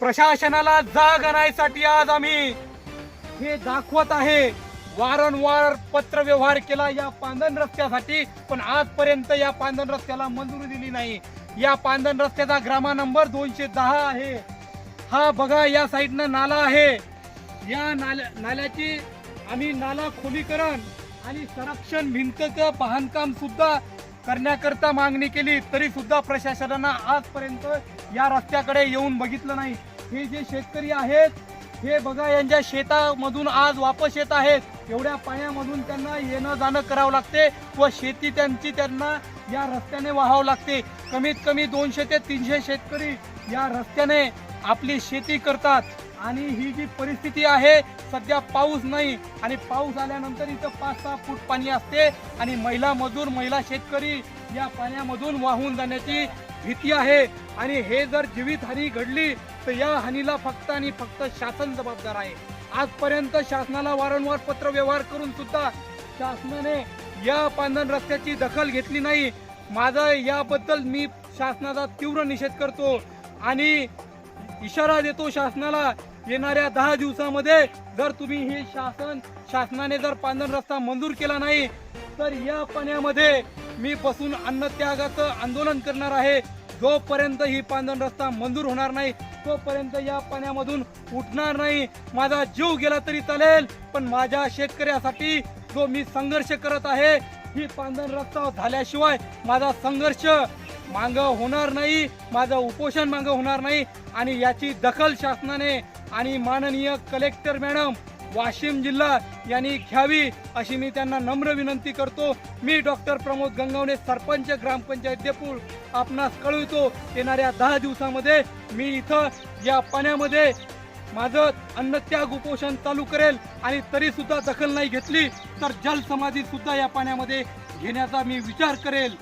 प्रशासनाला जाग आणायसाठी आज आम्ही हे दाखवत आहे. वारंवार पत्र व्यवहार केला या पांदन रस्त्यासाठी पण आजपर्यंत या पांदन रस्त्याला मंजुरी दिली नाही. या पांदन रस्त्याचा ग्रामा नंबर दोनशे दहा आहे. हा बघा या साईडनं नाला आहे. या नाल्या नाल्याची आम्ही नाला खोलीकरण आणि संरक्षण भिंतचं बांधकाम सुद्धा करण्याकरता मागणी केली. तरी सुद्धा प्रशासनानं आजपर्यंत या रस्त्याकडे येऊन बघितलं नाही. हे जे शेतकरी आहेत हे बघा यांच्या शेतामधून आज वापस येत आहेत. एवढ्या पाण्यामधून त्यांना येणं जाणं करावं लागते व शेती त्यांची त्यांना या रस्त्याने वाहावं लागते. कमीत कमी दोनशे ते तीनशे शेतकरी या रस्त्याने आपली शेती करतात. आणि ही जी परिस्थिती आहे सध्या पाऊस नाही. आणि पाऊस आल्यानंतर इथं पाच सहा फूट पाणी असते. आणि महिला मजूर महिला शेतकरी या पाण्यामधून वाहून जाण्याची भीती आहे. आणि हे जर जीवितहानी घडली तर या हानीला फक्त आणि फक्त शासन जबाबदार आहे. आजपर्यंत शासनाला वारंवार पत्र व्यवहार करून सुद्धा शासनाने या पांधन रस्त्याची दखल घेतली नाही. माझा याबद्दल मी शासनाचा तीव्र निषेध करतो आणि इशारा देतो शासनाला येणाऱ्या दहा दिवसामध्ये जर तुम्ही हे शासन शासनाने जर पांधन रस्ता मंजूर केला नाही तर या पाण्यामध्ये मी बसून अन्नत्यागाचं आंदोलन करणार आहे. जोपर्यंत ही पांधन रस्ता मंजूर होणार नाही तोपर्यंत या पाण्यामधून उठणार नाही. माझा जीव गेला तरी चालेल पण माझ्या शेतकऱ्यासाठी जो मी संघर्ष करत आहे ही पांधन रस्ता झाल्याशिवाय माझा संघर्ष मांग होणार नाही माझं उपोषण मांग होणार नाही. आणि याची दखल शासनाने आणि माननीय कलेक्टर मॅडम वाशिम जिल्हा यांनी घ्यावी अशी मी त्यांना नम्र विनंती करतो. मी डॉक्टर प्रमोद गंगावणे सरपंच ग्रामपंचायत देपूळ आपणास कळवितो. येणाऱ्या दहा दिवसामध्ये मी इथं या पाण्यामध्ये माझं अन्नत्याग उपोषण चालू करेल आणि तरी सुद्धा दखल नाही घेतली तर जलसमाधी सुद्धा या पाण्यामध्ये घेण्याचा मी विचार करेल.